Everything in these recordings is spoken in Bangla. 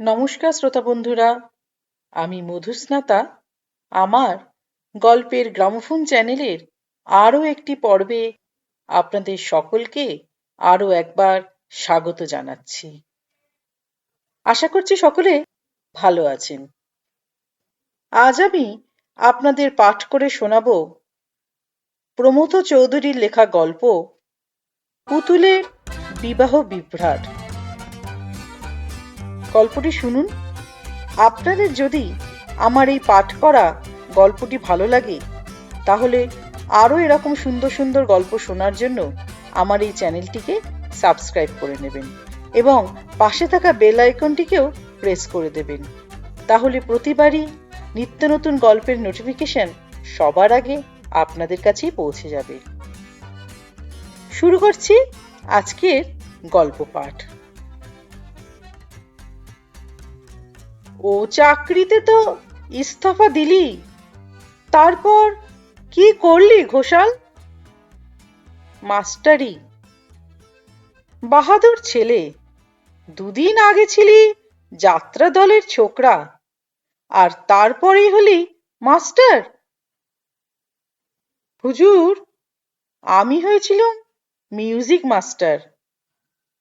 নমস্কার, শ্রোতা বন্ধুরা। আমি মধুস্নাতা। আমার গল্পের গ্রামোফোন চ্যানেলের আরও একটি পর্বে আপনাদের সকলকে আরও একবার স্বাগত জানাচ্ছি। আশা করছি সকলে ভালো আছেন। আজ আমি আপনাদের পাঠ করে শোনাব প্রমথ চৌধুরীর লেখা গল্প, পুতুলের বিবাহ বিভ্রাট। গল্পটি শুনুন। আপনাদের যদি আমার এই পাঠ করা গল্পটি ভালো লাগে, তাহলে আরও এরকম সুন্দর সুন্দর গল্প শোনার জন্য আমার এই চ্যানেলটিকে সাবস্ক্রাইব করে নেবেন এবং পাশে থাকা বেল আইকনটিকেও প্রেস করে দেবেন। তাহলে প্রতিবারই নিত্য নতুন গল্পের নোটিফিকেশন সবার আগে আপনাদের কাছেই পৌঁছে যাবে। শুরু করছি আজকের গল্প পাঠ। ও চাকরিতে তো ইস্তফা দিলি। তারপর কি করলি ঘোষাল? মাস্টারি। বাহাদুর ছেলে, দুদিন আগে ছিলি যাত্রা দলের ছোকরা, আর তারপরেই হলি মাস্টার। হুজুর, আমি হয়েছিলাম মিউজিক মাস্টার।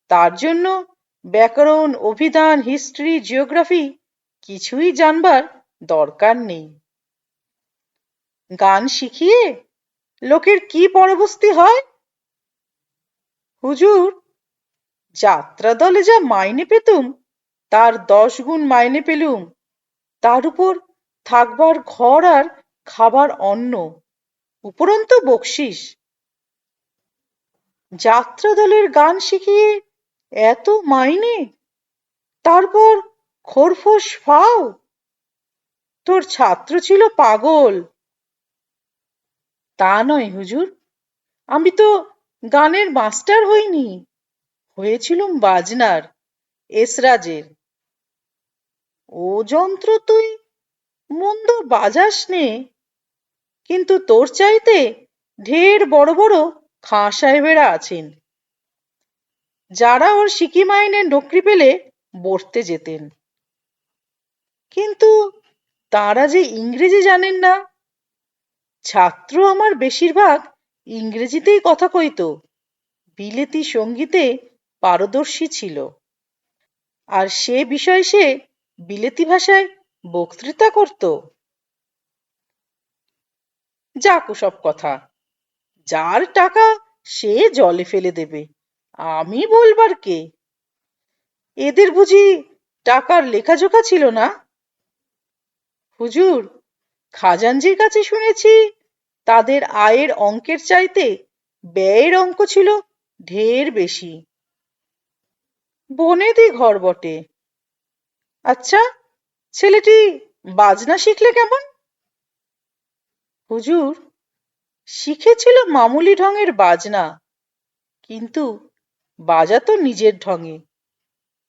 তার জন্য ব্যাকরণ, অভিধান, হিস্ট্রি, জিওগ্রাফি কিছুই জানবার দরকার নেই। গান শিখিয়ে লোকের কি পরবস্তি হয়? হুজুর যাত্রা দলে যা মাইনে পেতুম, তার দশ গুণ মাইনে পেলুম। তার উপর থাকবার ঘর আর খাবার অন্ন, উপরন্ত বকশিস। যাত্রা দলের গান শিখিয়ে এত মাইনে? তারপর খোরফোস ফাও। তোর ছাত্র ছিল পাগল। তা নয়, হুজুর। আমি তো গানের মাস্টার হইনি। হয়েছিলুম বাজনার, এসরাজের। ও যন্ত্র তুই মন্দ বাজাস নে কিন্তু তোর চাইতে ঢের বড় বড় খাঁ সাহেবেরা আছেন। যারা ওর সিকি মাইনের নকরি পেলে বসতে যেতেন। কিন্তু তারা যে ইংরেজি জানেন না? ছাত্র আমার বেশিরভাগ ইংরেজিতেই কথা কইত। বিলেতি সঙ্গীতে পারদর্শী ছিল। আর সে বিষয়ে সে বিলেতি ভাষায় বক্তৃতা করত। যাক সব কথা, যার টাকা সে জলে ফেলে দেবে, আমি বলবার কে? এদের বুঝি টাকার লেখাজোখা ছিল না? হুজুর খাজানজির কাছে শুনেছি তাদের আয়ের অঙ্কের চাইতে ব্যয়ের অঙ্ক ছিল ঢের বেশি। বনেদি ঘর বটে। আচ্ছা ছেলেটি বাজনা শিখলে কেমন? হুজুর, শিখেছিল মামুলি ঢঙের বাজনা, কিন্তু বাজাতো নিজের ঢঙে।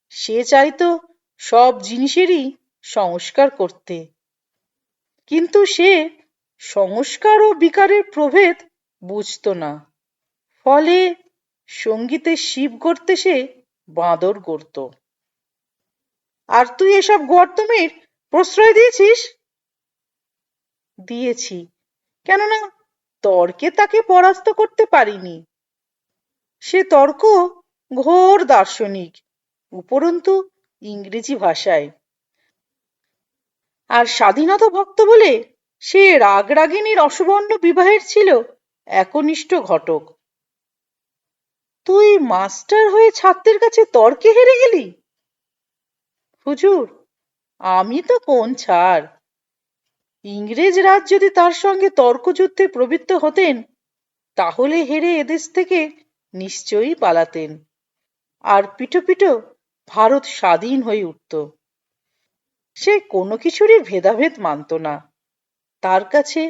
সে চাইতো সব জিনিসেরই সংস্কার করতে। কিন্তু সে সংস্কার ও বিকারের প্রভেদ বুঝত না। ফলে সঙ্গীতে শিব গড়তে সে বাঁদর গড়ত। আর তুই এসব গর্তমের প্রশ্রয় দিয়েছিস? দিয়েছি। কেননা তর্কে তাকে পরাস্ত করতে পারিনি। সে তর্ক ঘোর দার্শনিক, উপরন্তু ইংরেজি ভাষায়। আর স্বাধীনতা ভক্ত বলে সে রাগরাগিনীর অসবর্ণ বিবাহের ছিল একনিষ্ঠ ঘটক। তুই মাস্টার হয়ে ছাত্রের কাছে তর্কে হেরে গেলি? হুজুর, আমি তো কোন ছাড় ইংরেজ রাজ যদি তার সঙ্গে তর্কযুদ্ধে প্রবৃত্ত হতেন, তাহলে হেরে এদেশ থেকে নিশ্চয়ই পালাতেন। আর পিঠো পিঠো ভারত স্বাধীন হয়ে উঠত। সে কোনো কিছুরই ভেদাভেদ মানত না। তার কাছে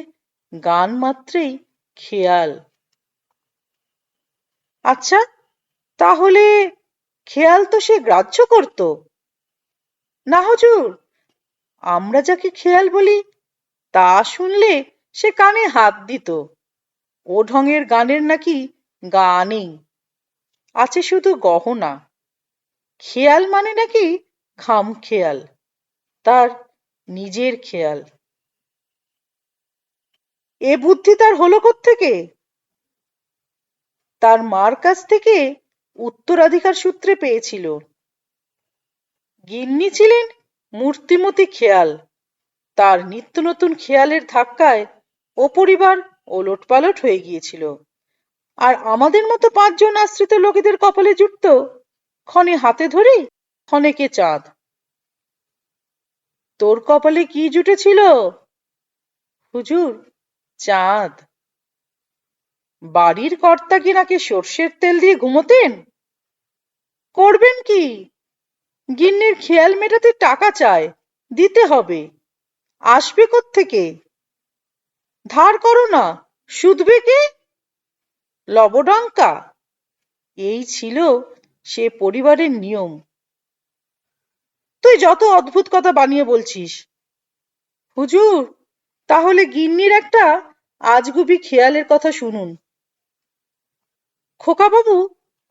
গান মাত্রেই খেয়াল। আচ্ছা তাহলে খেয়াল তো সে গ্রাহ্য করত। না হুজুর, আমরা যাকে খেয়াল বলি, তা শুনলে সে কানে হাত দিত। ও ঢঙের গানের নাকি গা নেই আছে শুধু গহনা। খেয়াল মানে নাকি খাম খেয়াল। তার নিজের খেয়াল। এ বুদ্ধি তার হলো থেকে তার মার কাছ থেকে উত্তরাধিকার সূত্রে পেয়েছিল। গিন্নি ছিলেন মূর্তিমতি খেয়াল। তার নিত্য নতুন খেয়ালের ধাক্কায় ও পরিবার ওলটপালট হয়ে গিয়েছিল। আর আমাদের মতো পাঁচজন আশ্রিত লোকেদের কপালে জুটত, ক্ষণে হাতে ধরি ক্ষণেকে চাঁদ। তোর কপালে কি জুটেছিল হুজুর, চাঁদ। বাড়ির কর্তা কি নাকি সর্ষের তেল দিয়ে ঘুমোতেন? করবেন কি? গিন্নির খেয়াল মেটাতে টাকা চায়, দিতে হবে। আসবে থেকে ধার করো না, শুধবে কে? লবডঙ্কা। এই ছিল সে পরিবারের নিয়ম। তুই যত অদ্ভুত কথা বানিয়ে বলছিস। হুজুর, তাহলে গিন্নির একটা আজগুবি খেয়ালের কথা শুনুন। খোকাবাবু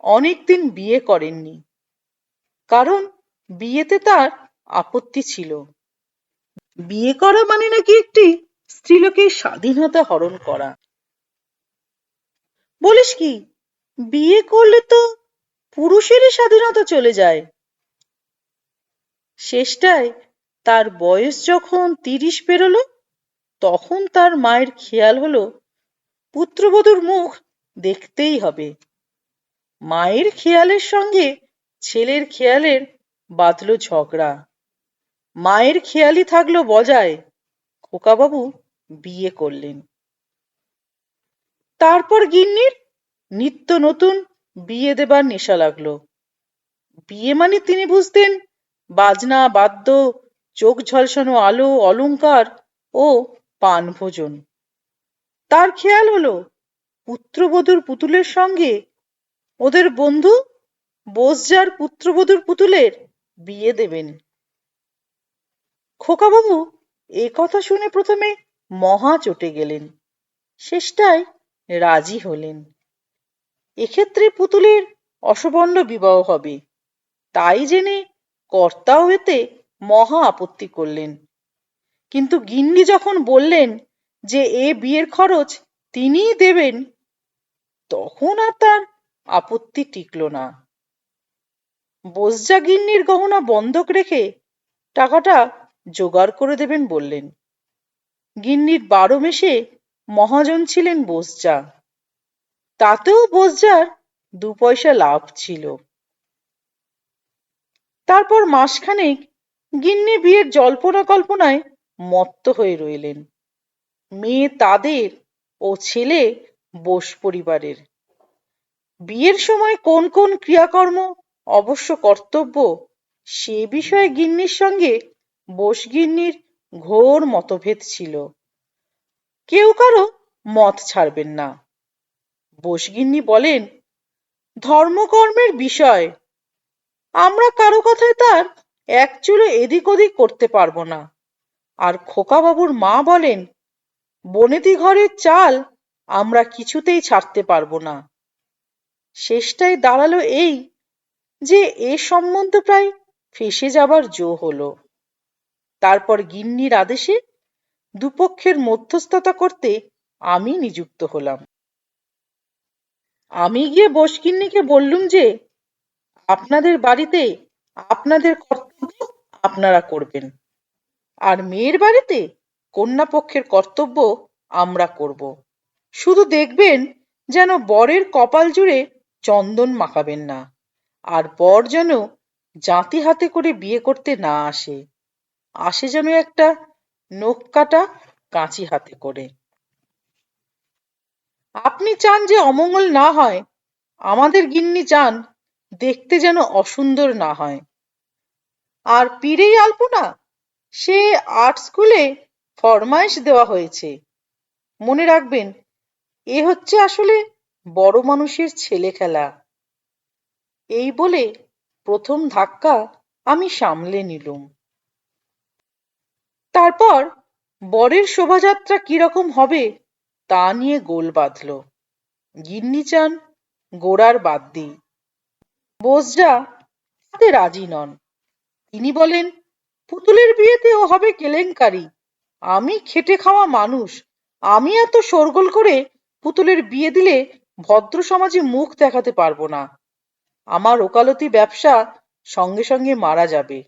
অনেকদিন বিয়ে করেননি, কারণ বিয়েতে তার আপত্তি ছিল। বিয়ে করা মানে নাকি একটি স্ত্রীলোকের স্বাধীনতা হরণ করা। বলিস কি, বিয়ে করলে তো পুরুষেরই স্বাধীনতা চলে যায়। শেষটায় তার বয়স যখন তিরিশ পেরোলো, তখন তার মায়ের খেয়াল হলো, পুত্রবধূর মুখ দেখতেই হবে। মায়ের খেয়ালের সঙ্গে ছেলের খেয়ালের বাঁধল ঝগড়া। মায়ের খেয়ালই থাকল বজায় খোকাবাবু বিয়ে করলেন। তারপর গিন্নির নিত্য নতুন বিয়ে দেবার নেশা লাগল। বিয়ে মানে তিনি বুঝতেন বাজনা, বাদ্য, চোখ ঝলসানো আলো, অলংকার ও পান ভোজন। তার খেয়াল হলো, পুত্রবধূর পুতুলের সঙ্গে ওদের বন্ধু বোসজার পুত্রবধূর পুতুলের বিয়ে দেবেন। খোকাবাবু এ কথা শুনে প্রথমে মহা চটে গেলেন, শেষটায় রাজি হলেন। এক্ষেত্রে পুতুলের অসবর্ণ বিবাহ হবে, তাই জেনে কর্তাও এতে মহা আপত্তি করলেন। কিন্তু গিন্নি যখন বললেন যে এ বিয়ের খরচ তিনিই দেবেন, তখন আর তার আপত্তি টিকল না। বোসজা গিন্নির গহনা বন্ধক রেখে টাকাটা জোগাড় করে দেবেন বললেন। গিন্নির বারো মেশে মহাজন ছিলেন বোসজা তাতেও বোসজার দু পয়সা লাভ ছিল। তারপর মাসখানেক গিন্নি বিয়ের জল্পনা কল্পনায় মত্ত হয়ে রইলেন। মেয়ে তাদের ও ছেলে বোস পরিবারের। বিয়ের সময় কোন কোন ক্রিয়াকর্ম, অবশ্য কর্তব্য, সে বিষয়ে গিন্নির সঙ্গে বোস গিন্নির ঘোর মতভেদ ছিল। কেউ কারও মত ছাড়বেন না। বোসগিন্নি বলেন, ধর্মকর্মের বিষয় আমরা কারও কথায় তার এক চুলো এদিক ওদিক করতে পারব না। আর খোকাবাবুর মা বলেন, বনেদি ঘরের চাল আমরা কিছুতেই ছাড়তে পারব না। শেষটায় দাঁড়াল এই যে এ সম্বন্ধ প্রায় ফেসে যাবার জো হলো। তারপর গিন্নির আদেশে দুপক্ষের মধ্যস্থতা করতে আমি নিযুক্ত হলাম। আমি গিয়ে বসকিন্নিকে বললুম যে আপনাদের বাড়িতে আপনাদের কর্তব্য আপনারা করবেন। আর মেয়ের বাড়িতে কন্যা পক্ষের কর্তব্য আমরা করব। শুধু দেখবেন যেন বরের কপাল জুড়ে চন্দন মাখাবেন না, আর বর যেন জাতি হাতে করে বিয়ে করতে না আসে। আসে যেন একটা নখ কাটা কাঁচি হাতে করে। আপনি চান যে অমঙ্গল না হয়, আমাদের গিন্নি চান দেখতে যেন অসুন্দর না হয়। আর পীরেই আলপনা? সে আর্ট স্কুলে ফরমাইশ দেওয়া হয়েছে। মনে রাখবেন, এ হচ্ছে আসলে বড় মানুষের ছেলে খেলা। এই বলে প্রথম ধাক্কা আমি সামলে নিলুম। তারপর বরের শোভাযাত্রা কীরকম হবে তা নিয়ে গোল বাঁধল। গিন্নি চান গোড়ার বাদ দিই বোসরা তাতে রাজি নন। তিনি বলেন, পুতুলের বিয়েতেও হবে কেলেঙ্কারি। আমি খেটে খাওয়া মানুষ। আমি এত শোরগোল করে পুতুলের বিয়ে দিলে ভদ্র সমাজে মুখ দেখাতে পারব না। আমার ওকালতি ব্যবসা সঙ্গে সঙ্গে মারা যাবে।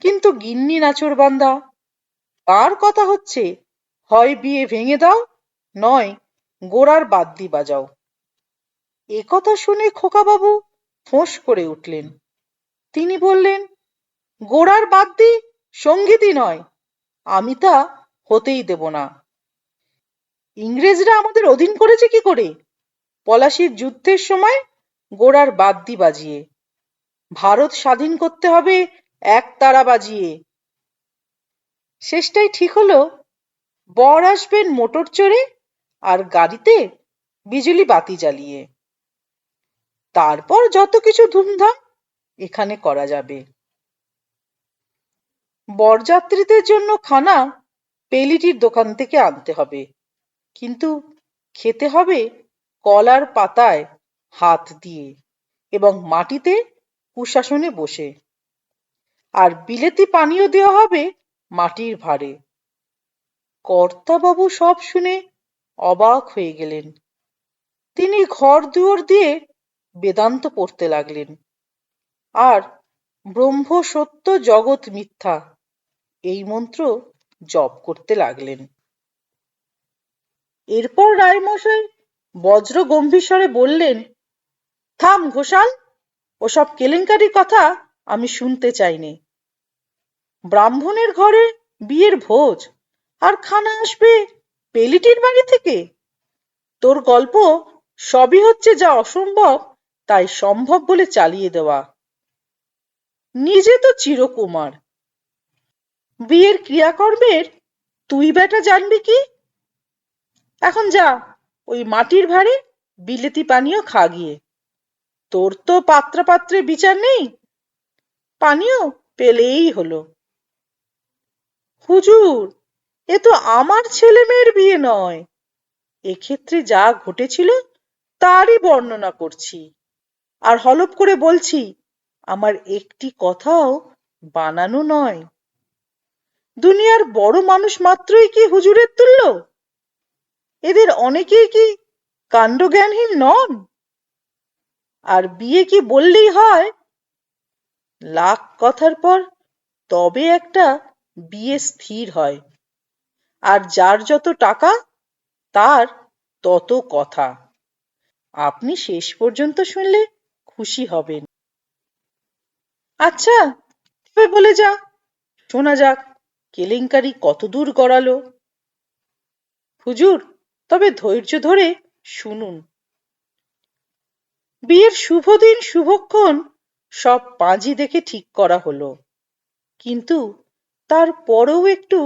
কিন্তু গিন্নি নাচর বান্দা, তার কথা হচ্ছে, হয় বিয়ে ভেঙে দাও, নয় গোড়ার বাদ্যি বাজাও। এ কথা শুনে খোকাবাবু ফোঁস করে উঠলেন। তিনি বললেন গোড়ার বাদ্যি সঙ্গীতই নয়, আমি তা হতেই দেব না। ইংরেজরা আমাদের অধীন করেছে কি করে? পলাশির যুদ্ধের সময় গোড়ার বাদ্যি বাজিয়ে, ভারত স্বাধীন করতে হবে এক তারা বাজিয়ে। শেষটাই ঠিক হলো, বর আসবেন মোটর চড়ে আর গাড়িতে বিজুলি বাতি জ্বালিয়ে। তারপর যত কিছু ধুমধাম এখানে করা যাবে। বরযাত্রীদের জন্য খানা পেলিটির দোকান থেকে আনতে হবে। কিন্তু খেতে হবে কলার পাতায় হাত দিয়ে এবং মাটিতে কুশাসনে বসে। আর বিলেতি পানীয় দেওয়া হবে মাটির ভারে কর্তাবাবু সব শুনে অবাক হয়ে গেলেন। তিনি ঘর দুয়ার দিয়ে বেদান্ত পড়তে লাগলেন। আর ব্রহ্ম সত্য জগৎ মিথ্যা, এই মন্ত্র জপ করতে লাগলেন। এরপর রায়মশাই বজ্র গম্ভীর বললেন, থাম ঘোষাল, ওসব কেলেঙ্কারির কথা আমি শুনতে চাইনি। ব্রাহ্মণের ঘরে বিয়ের ভোজ, আর খানা আসবে পেলিটির বাড়ি থেকে? তোর গল্প সবই হচ্ছে যা অসম্ভব তাই সম্ভব বলে চালিয়ে দেওয়া। নিজে তো চিরকুমার। বিয়ের ক্রিয়াকর্মের, তুই বেটা জানবি কি? এখন যা, ওই মাটির ভারে বিলেতি পানীয় খা গিয়ে। তোর তো পাত্রা পাত্রে বিচার নেই। পানীয় পেলেই হলো। হুজুর, এ তো আমার ছেলে মেয়ের বিয়ে নয়। এক্ষেত্রে যা ঘটেছিল, তারই বর্ণনা করছি। আর হলপ করে বলছি, আমার একটি কথাও বানানো নয়। দুনিয়ার বড় মানুষ মাত্রই কি হুজুরের তুল্য? এদের অনেকেই কি কাণ্ডজ্ঞানহীন নন? আর বিয়ে কি বললেই হয়? লাখ কথার পর তবে একটা বিয়ে স্থির হয়, আর যার যত টাকা, তার তত কথা। আপনি শেষ পর্যন্ত শুনলে খুশি হবেন। আচ্ছা তবে বলে যা। শোনা যাক, কেলেঙ্কারি কতদূর গড়ালো? হুজুর, তবে ধৈর্য ধরে শুনুন। বিয়ের শুভ দিন, শুভক্ষণ সব পাঁজি দেখে ঠিক করা হলো। কিন্তু তার পরেও একটু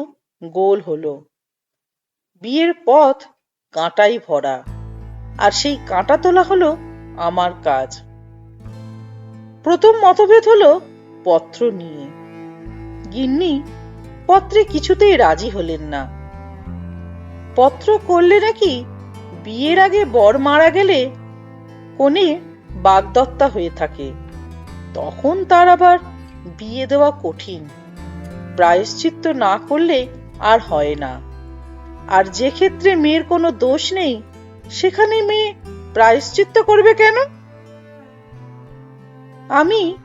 গোল হলো। বিয়ের পথ কাঁটাই ভরা, আর সেই কাঁটা তোলা হলো আমার কাজ। প্রথম মতভেদ হলো পত্র নিয়ে। গিন্নি পত্রে কিছুতেই রাজি হলেন না। পত্র করলে নাকি বিয়ের আগে বর মারা গেলে কোণে বাগদত্তা হয়ে থাকে। তখন তার আবার বিয়ে দেওয়া কঠিন। প্রায়শ্চিত্ত না করলে আর হয় না। আর যে ক্ষেত্রে মেয়ের কোনো দোষ নেই, সেখানে মেয়ে প্রায়শ্চিত্ত করবে কেন? আমি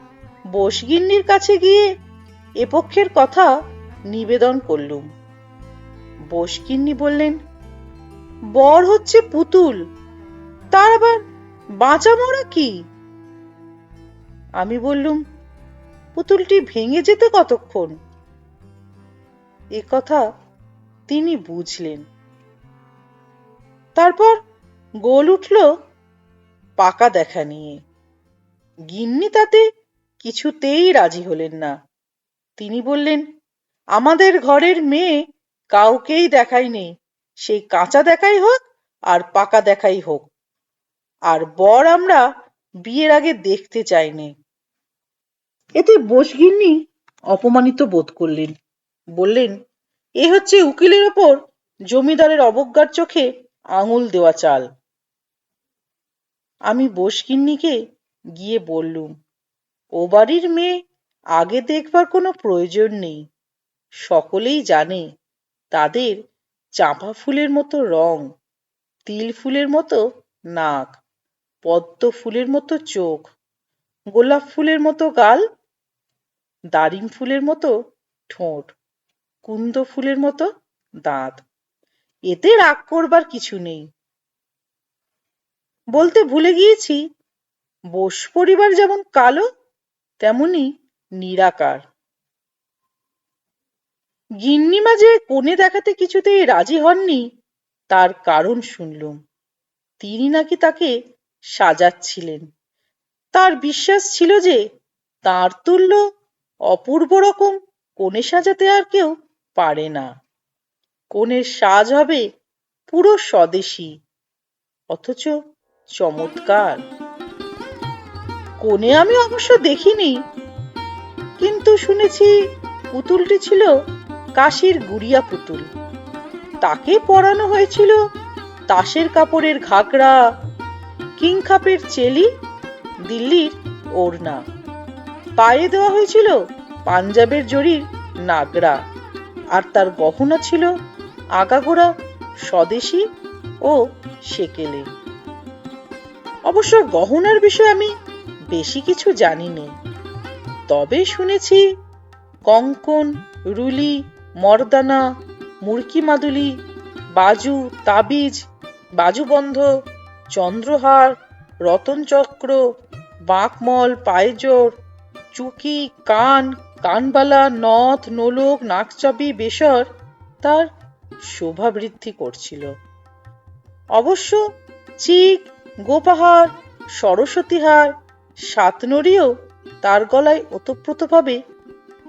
বসগিন্নির কাছে গিয়ে এ পক্ষের কথা নিবেদন করলুম। বসগিন্নি বললেন, বর হচ্ছে পুতুল, তার আবার বাঁচা মরা কি? আমি বললুম, পুতুলটি ভেঙে যেতে কতক্ষণ? এ কথা তিনি বুঝলেন। তারপর গোল উঠল পাকা দেখা নিয়ে। গিন্নি তাতে কিছুতেই রাজি হলেন না। তিনি বললেন, আমাদের ঘরের মেয়ে কাউকেই দেখায়নি সেই কাঁচা দেখাই হোক আর পাকা দেখাই হোক। আর বর আমরা বিয়ের আগে দেখতে চাইনি। এতে বসগিন্নি অপমানিত বোধ করলেন। বললেন, এ হচ্ছে উকিলের ওপর জমিদারের অবজ্ঞার চোখে আঙুল দেওয়া চাল। আমি বসগিন্নিকে গিয়ে বললুম, ও বাড়ির মেয়ে, আগে দেখবার কোনো প্রয়োজন নেই। সকলেই জানে, তাদের চাঁপা ফুলের মতো রং, তিল ফুলের মতো নাক, পদ্ম ফুলের মতো চোখ, গোলাপ ফুলের মতো গাল, দারিম ফুলের মতো ঠোঁট, কুন্দ ফুলের মতো দাঁত। এতে রাগ করবার কিছু নেই। বলতে ভুলে গিয়েছি বোস পরিবার যেমন কালো তেমনি নিরাকার। গিন্নিমা যে কোণে দেখাতে কিছুতেই রাজি হননি, তার কারণ শুনলুম। তিনি নাকি তাকে সাজাচ্ছিলেন। তার বিশ্বাস ছিল যে তার তুল্য অপূর্ব রকম কনে সাজাতে আর কেউ পারে না। কনের সাজ হবে পুরো স্বদেশী, অথচ চমৎকার। কোণে আমি অবশ্য দেখিনি। কিন্তু শুনেছি পুতুলটি ছিল কাশির গুড়িয়া পুতুল। তাকে পরানো হয়েছিল তাসের কাপড়ের ঘাগরা, কিংখাপের চেলি, দিল্লির ওড়না। পায়ে দেওয়া হয়েছিল পাঞ্জাবের জরির নাগরা আর তার গহনা ছিল আগাগোড়া স্বদেশী ও সেকেলে। অবশ্য গহনার বিষয়ে আমি বেশি কিছু জানি নে তবে শুনেছি কঙ্কন, রুলি, মর্দানা, মুরকি মাদুলি, বাজু, তাবিজ, বাজুবন্ধ, চন্দ্রহার রতনচক্র বাঁকমল, পায়জোর, চুকি, কান, কানবালা, নথ, নোলক নাকচাবি বেসর তার শোভা বৃদ্ধি করছিল। অবশ্য চিক, গোপাহার, সরস্বতীহার সাতনড়িও তার গলায় ওতপ্রোতভাবে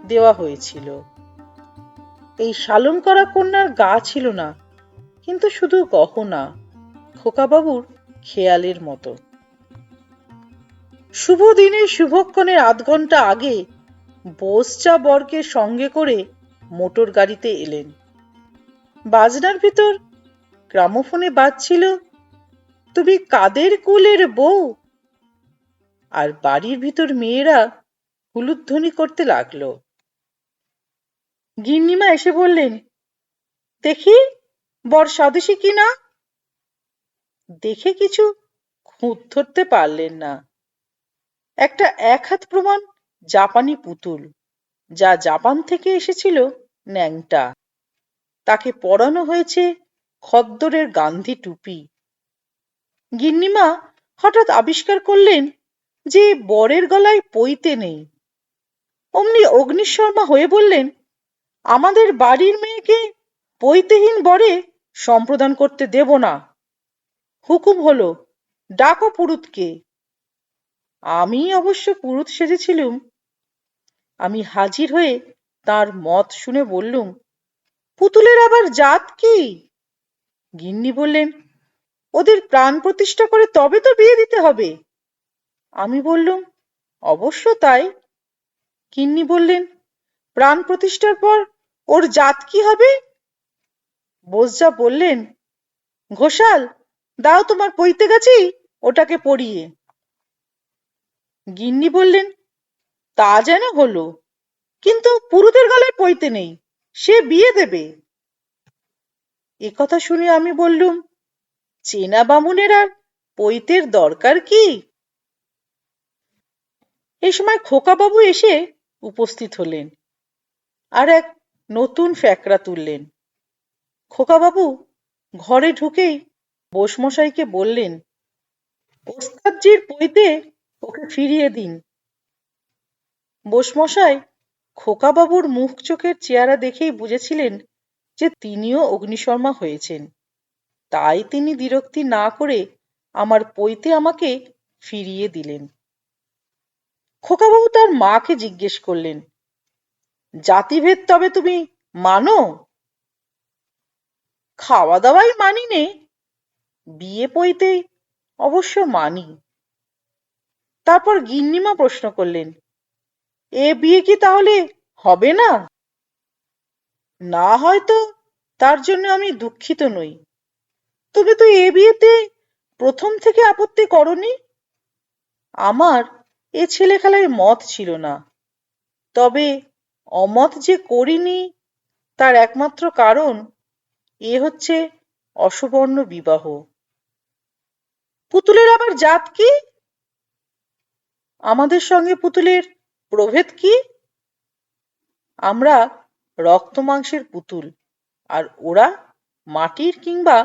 দেওয়া হয়েছিল। এই সালন করা কন্যার গা ছিল না, কিন্তু শুধু গহনা, খোকাবাবুর খেয়ালের মতো। শুভ দিনে শুভক্ষণের আধ ঘণ্টা আগে বোসচা বরকে সঙ্গে করে মোটর গাড়িতে এলেন। বাজনার ভিতর গ্রামোফোনে বাজছিল, তুমি কাদের কুলের বউ? আর বাড়ির ভিতর মেয়েরা হুলুধ্বনি করতে লাগল। গিন্নিমা এসে বললেন, দেখি, বর স্বদেশী কিনা দেখে কিছু খুঁত ধরতে পারলেন না। একটা এক হাত প্রমাণ জাপানি পুতুল, যা জাপান থেকে এসেছিল ন্যাংটা। তাকে পরানো হয়েছে খদ্দরের গান্ধী টুপি। গিন্নিমা হঠাৎ আবিষ্কার করলেন যে বরের গলায় পইতে নেই। অমনি অগ্নিশর্মা হয়ে বললেন, আমাদের বাড়ির মেয়েকে পৈতেহীন বরে সম্প্রদান করতে দেব না। হুকুম হলো, ডাকো পুরুতকে। আমি অবশ্য পুরুত সেজেছিলুম। আমি হাজির হয়ে তার মত শুনে বললুম, পুতুলের আবার জাত কি? গিন্নি বললেন, ওদের প্রাণ প্রতিষ্ঠা করে তবে তো বিয়ে দিতে হবে। আমি বললুম, অবশ্য তাই। গিন্নি বললেন, প্রাণ প্রতিষ্ঠার পর ওর জাত কি হবে? বোসজা বললেন, ঘোষাল, দাও তোমার পইতে গেছি, ওটাকে পড়িয়ে গিন্নি বললেন, তা যেন হলো, কিন্তু পুরুতের গলায় পইতে নেই, সে বিয়ে দেবে। এ কথা শুনে আমি বললুম, চেনা বামুনের আর পৈতের দরকার কি? এই সময় খোকাবাবু এসে উপস্থিত হলেন আর এক নতুন ফ্যাকড়া তুললেন। খোকাবাবু ঘরে ঢুকেই বোসমশাইকে বললেন, ওস্তাদজির পইতে ওকে ফিরিয়ে দিন। বোসমশাই খোকাবাবুর মুখ চোখের চেহারা দেখেই বুঝেছিলেন যে তিনিও অগ্নিশর্মা হয়েছেন। তাই তিনি বিরক্তি না করে আমার পইতে আমাকে ফিরিয়ে দিলেন। খোকাবাবু তার মাকে জিজ্ঞেস করলেন, জাতিভেদ তবে তুমি মানো? খাওয়া দাওয়াই মানি নে, বিয়ে পইতে অবশ্য মানি। তারপর গিন্নিমা প্রশ্ন করলেন, এ বিয়ে কি তাহলে হবে না? না হয়তো, তার জন্য আমি দুঃখিত নই। তবে তো এ বিয়েতে প্রথম থেকে আপত্তি করনি? আমার এ ছেলে খেলায় মত ছিল না। তবে অমত যে করিনি, তার একমাত্র কারণ এ হচ্ছে অসবর্ণ বিবাহ। পুতুলের আবার জাত কি? আমাদের সঙ্গে পুতুলের প্রভেদ কি? আমরা রক্ত মাংসের পুতুল আর ওরা মাটির কিংবা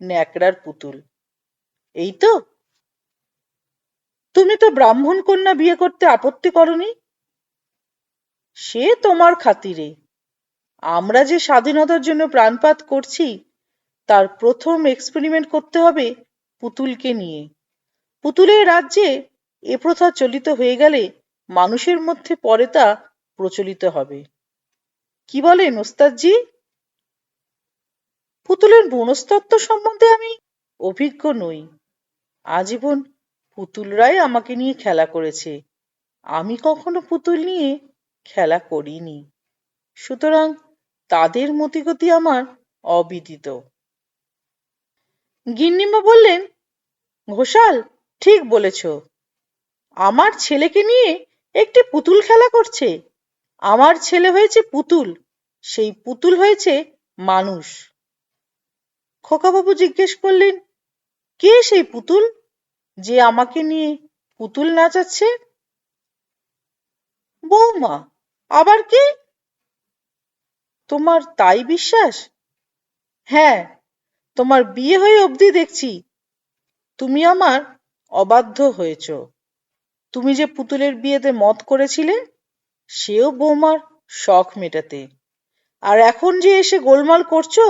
ন্যাকড়ার পুতুল। এই তো? তুমি তো ব্রাহ্মণ কন্যা বিয়ে করতে আপত্তি করনি? সে তোমার খাতিরে। আমরা যে স্বাধীনতার জন্য প্রাণপাত করছি, তার প্রথম এক্সপেরিমেন্ট করতে হবে পুতুলকে নিয়ে। পুতুলের রাজ্যে এ প্রথা চলিত হয়ে গেলে মানুষের মধ্যে পরে তা প্রচলিত হবে। কি বলেন ওস্তাদজি? পুতুলের মনস্তত্ত্ব সম্বন্ধে আমি অভিজ্ঞ নই। আজীবন পুতুলরাই আমাকে নিয়ে খেলা করেছে। আমি কখনো পুতুল নিয়ে খেলা করিনি। সুতরাং তাদের মতিগতি আমার অবিদিত। গিন্নিমা বললেন, ঘোষাল, ঠিক বলেছ। আমার ছেলেকে নিয়ে একটি পুতুল খেলা করছে। আমার ছেলে হয়েছে পুতুল, সেই পুতুল হয়েছে মানুষ। খোকাবাবু জিজ্ঞেস করলেন, কে সেই পুতুল? যে আমাকে নিয়ে পুতুল নাচাচ্ছে? বৌমা, আবার কে? তোমার তাই বিশ্বাস? হ্যাঁ তোমার বিয়ে হয়ে অবধি দেখছি। তুমি আমার অবাধ্য হয়েছ। তুমি যে পুতুলের বিয়েতে মত করেছিলে, সেও বৌমার শখ মেটাতে। আর এখন যে এসে গোলমাল করছ,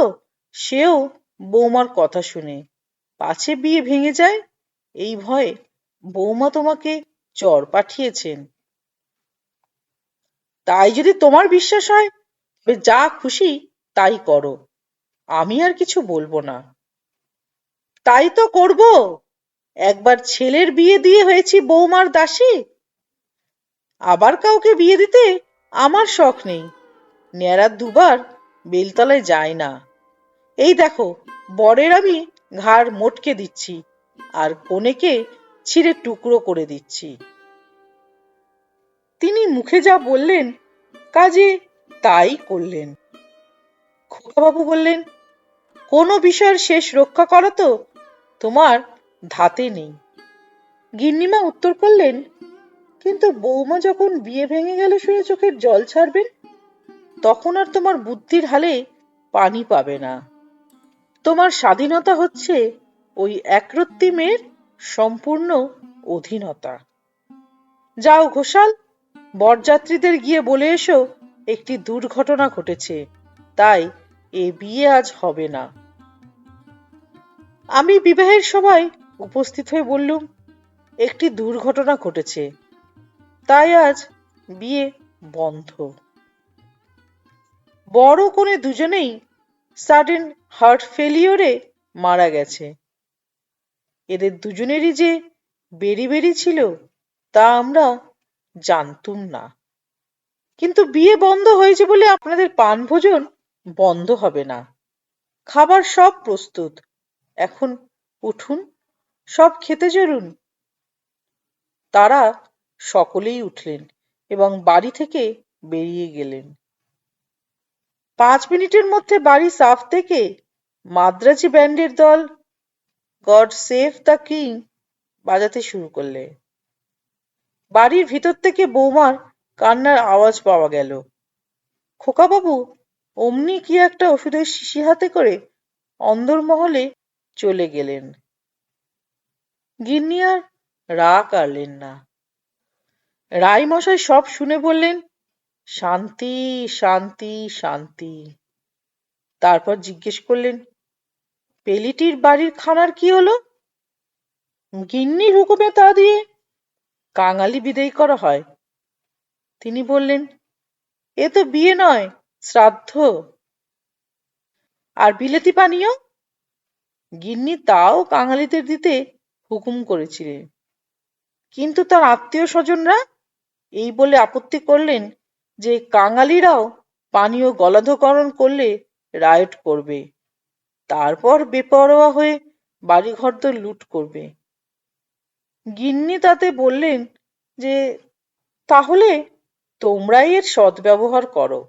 সেও বৌমার কথা শুনে পাছে বিয়ে ভেঙে যায় এই ভয়ে বৌমা তোমাকে চর পাঠিয়েছেন। তাই যদি তোমার বিশ্বাস হয় যা খুশি তাই করো। আমি আর কিছু বলব না। তাই তো করব। একবার ছেলের বিয়ে দিয়ে হয়েছি বৌমার দাসী। আবার কাউকে বিয়ে দিতে আমার শখ নেই। ন্যাড়ার দুবার বেলতলায় যায় না। এই দেখো, বরের আমি ঘাড় মোটকে দিচ্ছি। আর কনেকে ছিঁড়ে টুকরো করে দিচ্ছি। তিনি মুখে যা বললেন, কাজে তাই করলেন। খোকাবাবু বললেন, কোনো বিষয়ের শেষ রক্ষা করা তো, তোমার ধাতে নেই। গিন্নিমা উত্তর করলেন, কিন্তু বৌমা যখন বিয়ে ভেঙে গেলে শুনে চোখের জল ছাড়বেন, তখন আর তোমার বুদ্ধির হালে পানি পাবে না। তোমার স্বাধীনতা হচ্ছে একরত্তি মেয়ের সম্পূর্ণ অধীনতা। যাও ঘোষাল, বরযাত্রীদের গিয়ে বলে এসো একটি দুর্ঘটনা ঘটেছে, তাই এ বিয়ে আজ হবে না। আমি বিবাহের সভায় উপস্থিত হয়ে বললুম, একটি দুর্ঘটনা ঘটেছে, তাই আজ বিয়ে বন্ধ। বড় কোণে দুজনেই সাডেন হার্ট ফেলিওরে মারা গেছে। এদের দুজনেরই যে বেরি বেরি ছিল, তা আমরা জানতুম না। কিন্তু বিয়ে বন্ধ হয়েছে বলে আপনাদের পান ভোজন বন্ধ হবে না। খাবার সব প্রস্তুত। এখন উঠুন, সব খেতে চলুন। তারা সকলেই উঠলেন এবং বাড়ি থেকে বেরিয়ে গেলেন। পাঁচ মিনিটের মধ্যে বাড়ি সাফ থেকে মাদ্রাজি ব্যান্ডের দল গড সেভ দ্য কিং বাজাতে শুরু করলে। বাড়ির ভিতর থেকে বৌমার কান্নার আওয়াজ পাওয়া গেল। খোকাবাবু অমনি কি একটা ওষুধের শিশি হাতে করে অন্দরমহলে চলে গেলেন। গিন্নি আর রা কাড়লেন না। রায় মশাই সব শুনে বললেন, শান্তি শান্তি শান্তি। তারপর জিজ্ঞেস করলেন পেলিটির বাড়ির খানার কি হলো? গিন্নির হুকুমে তা দিয়ে কাঙালি বিদায় করা হয়। তিনি বললেন, এ তো বিয়ে নয়, শ্রাদ্ধ। আর বিলেতি পানীয়? গিন্নি তাও কাঙালিদের দিতে হুকুম করেছিলেন। কিন্তু তার আত্মীয় স্বজনরা এই বলে আপত্তি করলেন যে কাঙালিরাও পানীয় গলাধকরণ করলে রায়ট করবে। তারপর বেপরোয়া হয়ে বাড়িঘরদোর লুট করবে। গিন্নি তাতে বললেন যে, তাহলে তোমরাই এর সদ্ব্যবহার করো।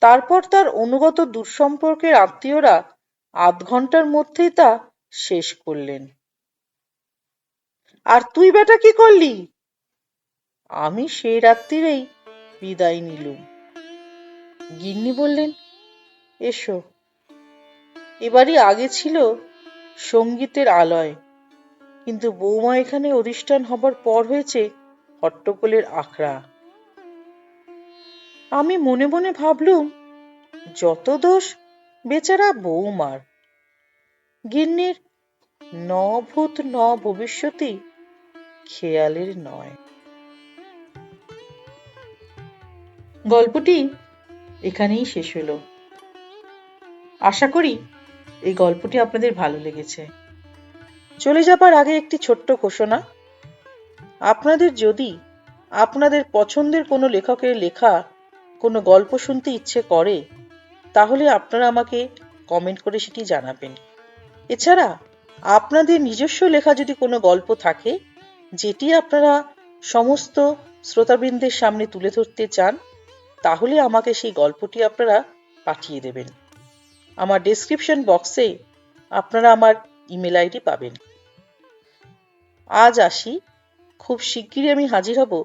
তারপর তার অনুগত দুঃসম্পর্কের আত্মীয়রা আধ ঘণ্টার মধ্যেই তা শেষ করলেন। আর তুই বেটা কি করলি? আমি সেই রাত্রিরেই বিদায় নিলুম। গিন্নি বললেন, এসো। এবারই আগে ছিল সঙ্গীতের আলয়। কিন্তু বৌমা এখানে অধিষ্ঠান হবার পর হয়েছে হট্টগোলের আখড়া। আমি মনে মনে ভাবলুম, যত দোষ বেচারা বৌমার। গিন্নির ন ভূত ন ভবিষ্যতি খেয়ালের নয়। গল্পটি এখানেই শেষ হলো। আশা করি এই গল্পটি আপনাদের ভালো লেগেছে। চলে যাবার আগে একটি ছোট্ট ঘোষণা। আপনাদের যদি আপনাদের পছন্দের কোনো লেখকের লেখা কোনো গল্প শুনতে ইচ্ছে করে, তাহলে আপনারা আমাকে কমেন্ট করে সেটি জানাবেন। এছাড়া আপনাদের নিজস্ব লেখা যদি কোনো গল্প থাকে, যেটি আপনারা সমস্ত শ্রোতাবৃন্দের সামনে তুলে ধরতে চান, তাহলে আমাকে সেই গল্পটি আপনারা পাঠিয়ে দেবেন। আমার ডেসক্রিপশন বক্সে আপনারা আমার ইমেল আইডি পাবেন। আজ আসি, খুব শিগগিরই আমি হাজির হব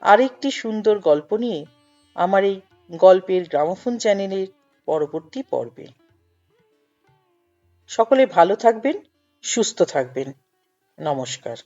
আরেকটি সুন্দর গল্প নিয়ে আমার এই গল্পের গ্রামোফোন চ্যানেলের পরবর্তী পর্বে। সকলে ভালো থাকবেন, সুস্থ থাকবেন। নমস্কার।